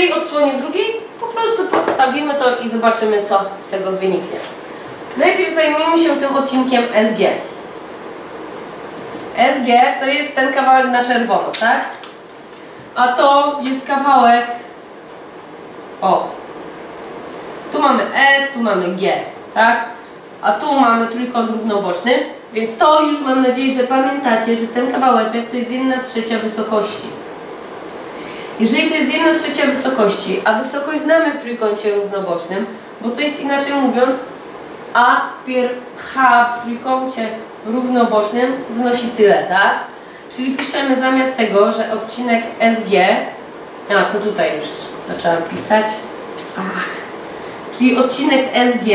tej odsłonie drugiej po prostu podstawimy to i zobaczymy, co z tego wyniknie. Najpierw zajmujemy się tym odcinkiem SG. SG to jest ten kawałek na czerwono, tak? A to jest kawałek o. Tu mamy S, tu mamy G, tak? A tu mamy trójkąt równoboczny, więc to już mam nadzieję, że pamiętacie, że ten kawałeczek to jest 1 trzecia wysokości. Jeżeli to jest 1 trzecia wysokości, a wysokość znamy w trójkącie równobocznym, bo to jest inaczej mówiąc A pier H w trójkącie równobocznym wnosi tyle, tak? Czyli piszemy zamiast tego, że odcinek SG, a to tutaj już zaczęłam pisać, Ach. czyli odcinek SG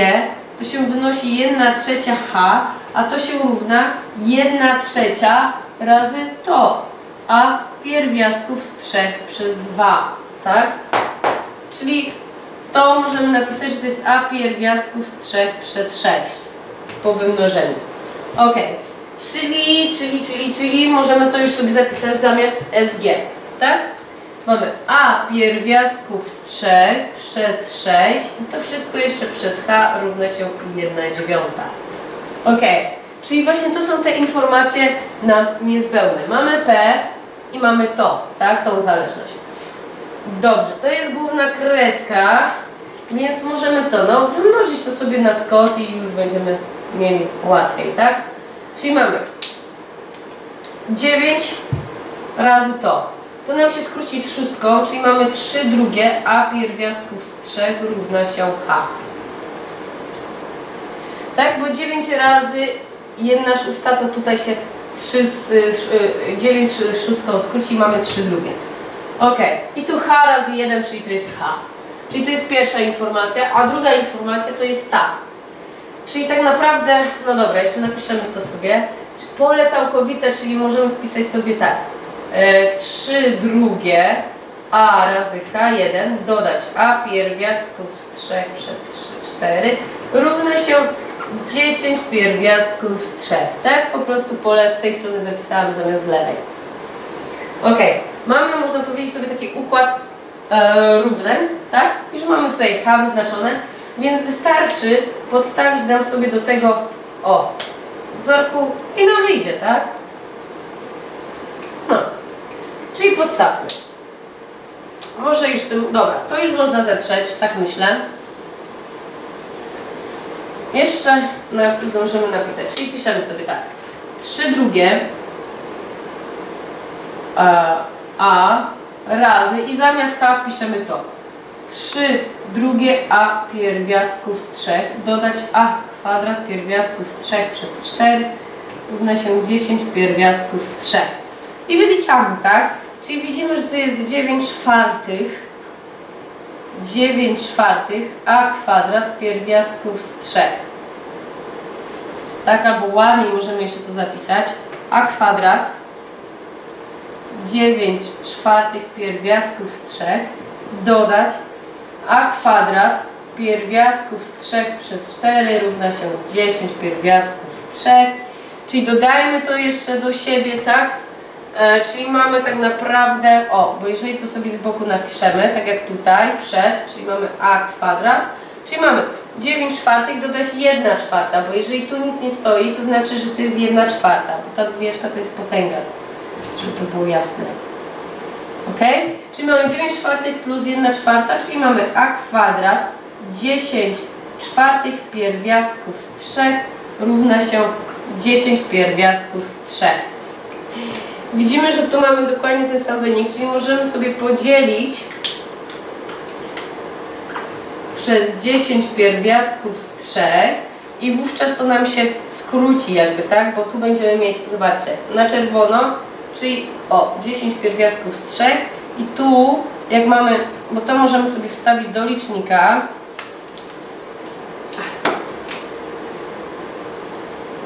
to się wynosi 1 trzecia H, a to się równa 1 trzecia razy to, a pierwiastków z 3 przez 2, tak? Czyli to możemy napisać, że to jest a pierwiastków z 3 przez 6 po wymnożeniu. Ok, czyli, czyli, czyli, czyli możemy to już sobie zapisać zamiast SG, tak? Mamy a pierwiastków z 3 przez 6 i to wszystko jeszcze przez h równa się 1 dziewiąta. Ok, czyli właśnie to są te informacje nam niezbędne. Mamy p i mamy to, tak, tą zależność. Dobrze, to jest główna kreska, więc możemy co, no wymnożyć to sobie na skos i już będziemy mieli łatwiej, tak? Czyli mamy 9 razy to. To nam się skróci z szóstką, czyli mamy 3 drugie, a pierwiastków z 3 równa się h. Tak, bo 9 razy 1 szósta to tutaj się 3 z, 9 z szóstką skróci mamy 3 drugie. Ok, i tu h razy 1, czyli to jest h. Czyli to jest pierwsza informacja, a druga informacja to jest ta. Czyli tak naprawdę, no dobra, jeszcze napiszemy to sobie. Pole całkowite, czyli możemy wpisać sobie tak. 3 drugie a razy h1 dodać a pierwiastków z 3 przez 3, 4 równa się 10 pierwiastków z 3. Tak po prostu pole z tej strony zapisałam zamiast z lewej. Ok, mamy można powiedzieć sobie taki układ e, równy, tak? Już mamy tutaj h wyznaczone, więc wystarczy podstawić nam sobie do tego o wzorku i nam wyjdzie, tak? No. Czyli podstawmy. Może już tym, dobra, to już można zetrzeć, tak myślę. Jeszcze no, zdążymy napisać, czyli piszemy sobie tak. 3 drugie a, a razy i zamiast h wpiszemy to. 3 drugie a pierwiastków z 3 dodać a kwadrat pierwiastków z 3 przez 4 równa się 10 pierwiastków z 3. I wyliczamy, tak? Czyli widzimy, że to jest 9 czwartych 9 czwartych a kwadrat pierwiastków z 3. Tak, albo ładniej możemy jeszcze to zapisać. a kwadrat 9 czwartych pierwiastków z 3 dodać a kwadrat pierwiastków z 3 przez 4 równa się 10 pierwiastków z 3. Czyli dodajmy to jeszcze do siebie, tak? E, czyli mamy tak naprawdę, o, bo jeżeli to sobie z boku napiszemy, tak jak tutaj, przed, czyli mamy a kwadrat, czyli mamy 9 czwartych dodać 1 czwarta, bo jeżeli tu nic nie stoi, to znaczy, że to jest 1 czwarta, bo ta dwójeczka to jest potęga, żeby to było jasne. Ok? Czyli mamy 9 czwartych plus 1 czwarta, czyli mamy a kwadrat 10 czwartych pierwiastków z 3 równa się 10 pierwiastków z 3. Widzimy, że tu mamy dokładnie ten sam wynik, czyli możemy sobie podzielić przez 10 pierwiastków z 3 i wówczas to nam się skróci jakby, tak? Bo tu będziemy mieć, zobaczcie, na czerwono, czyli o, 10 pierwiastków z 3 i tu, jak mamy, bo to możemy sobie wstawić do licznika,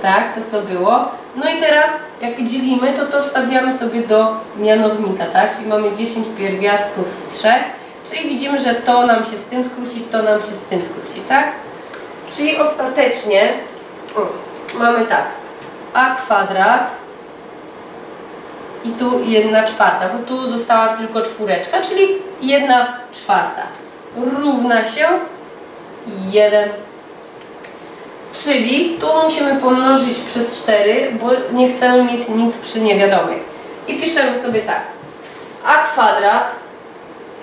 tak, to co było. No i teraz jak dzielimy, to to wstawiamy sobie do mianownika, tak? Czyli mamy 10 pierwiastków z 3, czyli widzimy, że to nam się z tym skróci, to nam się z tym skróci, tak? Czyli ostatecznie o, mamy tak, a kwadrat i tu 1 czwarta, bo tu została tylko czwóreczka, czyli 1 czwarta równa się 1 Czyli tu musimy pomnożyć przez 4, bo nie chcemy mieć nic przy niewiadomych. I piszemy sobie tak. a kwadrat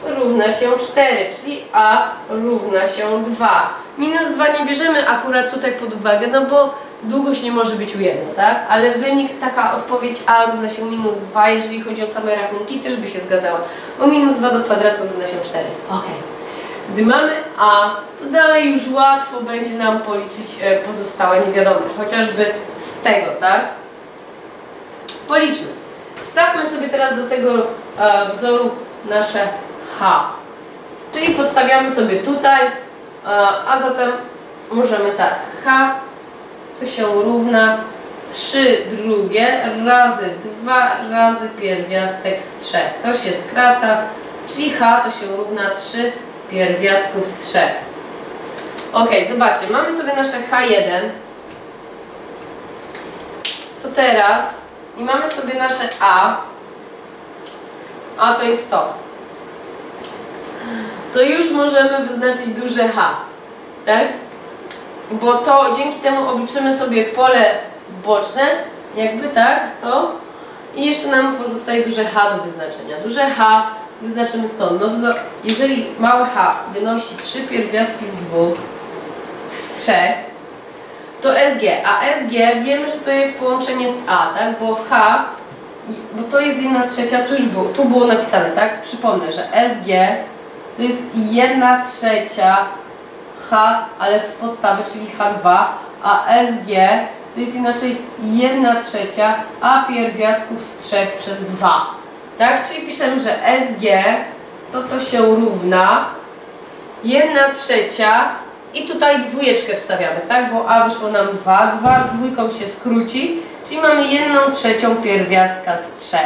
równa się 4, czyli a równa się 2. Minus 2 nie bierzemy akurat tutaj pod uwagę, no bo długość nie może być ujemna, tak? Ale wynik, taka odpowiedź a równa się minus 2, jeżeli chodzi o same rachunki, też by się zgadzała. Bo minus 2 do kwadratu równa się 4. Ok. Gdy mamy a, to dalej już łatwo będzie nam policzyć e, pozostałe niewiadome, chociażby z tego, tak? Policzmy. Wstawmy sobie teraz do tego e, wzoru nasze h. Czyli podstawiamy sobie tutaj, e, a zatem możemy tak, h to się równa 3 drugie razy 2 razy pierwiastek z 3. To się skraca, czyli h to się równa 3 pierwiastków z 3. Ok, zobaczcie, mamy sobie nasze H1. To teraz i mamy sobie nasze A. A to jest to. To już możemy wyznaczyć duże H. Tak? Bo to dzięki temu obliczymy sobie pole boczne, jakby tak, to i jeszcze nam pozostaje duże H do wyznaczenia. Duże H wyznaczymy stąd. No, jeżeli małe h wynosi 3 pierwiastki z 2, z 3, to SG, a SG wiemy, że to jest połączenie z A, tak? Bo H, bo to jest 1 trzecia, tu już było, tu było napisane, tak? Przypomnę, że SG to jest 1 trzecia H, ale z podstawy, czyli H2, a SG to jest inaczej 1 trzecia A pierwiastków z 3 przez 2. Tak? Czyli piszemy, że SG to to się równa 1 trzecia i tutaj dwójeczkę wstawiamy, tak? Bo A wyszło nam 2, 2 z dwójką się skróci, czyli mamy 1 trzecią pierwiastka z 3.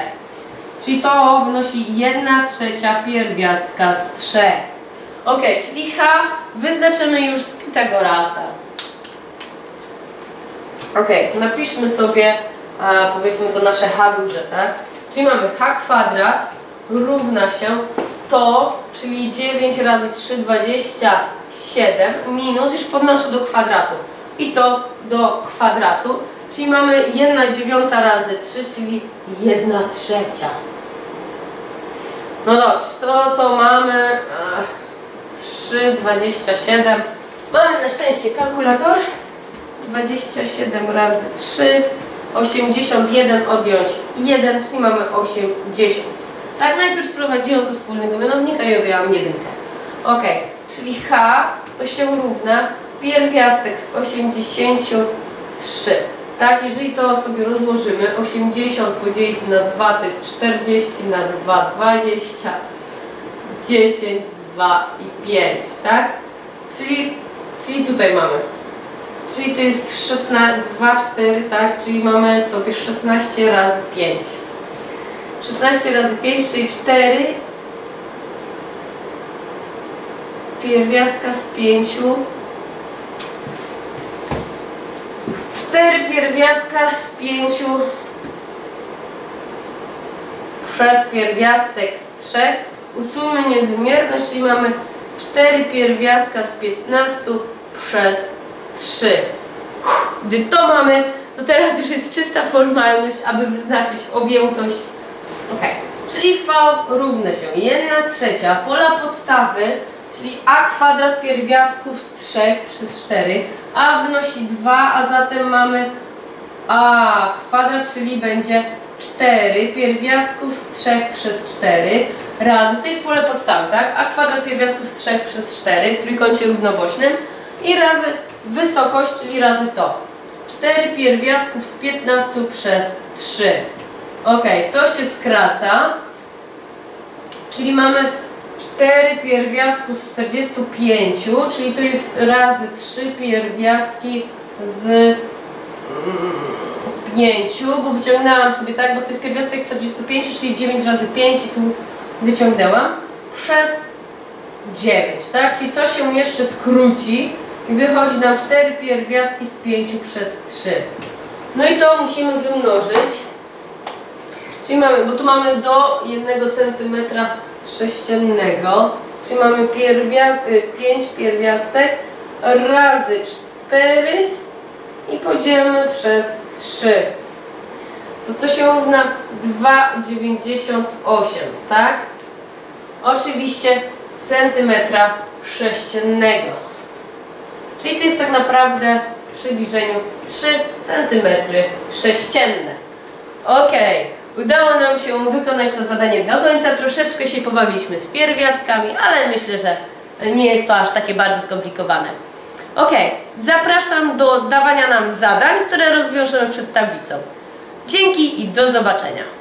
Czyli to wynosi 1 trzecia pierwiastka z 3. Ok, czyli H wyznaczymy już z Pitagorasa. Ok, napiszmy sobie, a, powiedzmy to nasze H duże, tak? Czyli mamy h kwadrat równa się to, czyli 9 razy 3, 27 minus, już podnoszę do kwadratu. I to do kwadratu, czyli mamy 1 dziewiąta razy 3, czyli 1 trzecia. No dobrze, to co mamy? 3, 27 mamy na szczęście kalkulator. 27 razy 3 81 odjąć 1, czyli mamy 80. Tak, najpierw sprowadziłam do wspólnego mianownika i odjęłam jedynkę. Ok, czyli H to się równa pierwiastek z 83. Tak, jeżeli to sobie rozłożymy, 80 podzielić na 2 to jest 40, na 2 20, 10, 2 i 5, tak? Czyli, czyli tutaj mamy czyli to jest 16, 2, 4, tak, czyli mamy sobie 16 razy 5. 16 razy 5, czyli 4 pierwiastka z 5 4 pierwiastka z 5 przez pierwiastek z 3 usuńmy niewymierność, czyli mamy 4 pierwiastka z 15 przez 3. Gdy to mamy, to teraz już jest czysta formalność, aby wyznaczyć objętość. Ok, czyli V równa się 1 trzecia pola podstawy, czyli a kwadrat pierwiastków z 3 przez 4. a wynosi 2, a zatem mamy a kwadrat, czyli będzie 4 pierwiastków z 3 przez 4 razy, to jest pole podstawy, tak? A kwadrat pierwiastków z 3 przez 4 w trójkącie równobocznym i razy wysokość, czyli razy to. 4 pierwiastków z 15 przez 3. Ok, to się skraca. Czyli mamy 4 pierwiastków z 45, czyli to jest razy 3 pierwiastki z 5, mm, bo wyciągnęłam sobie tak, bo to jest pierwiastek 45, czyli 9 razy 5 i tu wyciągnęłam, przez 9, tak? Czyli to się jeszcze skróci i wychodzi nam 4 pierwiastki z 5 przez 3. No i to musimy wymnożyć. Czyli mamy, bo tu mamy do 1 cm sześciennego, czyli mamy pierwiast, y, 5 pierwiastek razy 4 i podzielmy przez 3. To to się równa 2,98, tak? Oczywiście centymetra sześciennego. Czyli to jest tak naprawdę w przybliżeniu 3 cm sześcienne. Ok, udało nam się wykonać to zadanie do końca. Troszeczkę się pobawiliśmy z pierwiastkami, ale myślę, że nie jest to aż takie bardzo skomplikowane. Ok, zapraszam do dawania nam zadań, które rozwiążemy przed tablicą. Dzięki i do zobaczenia.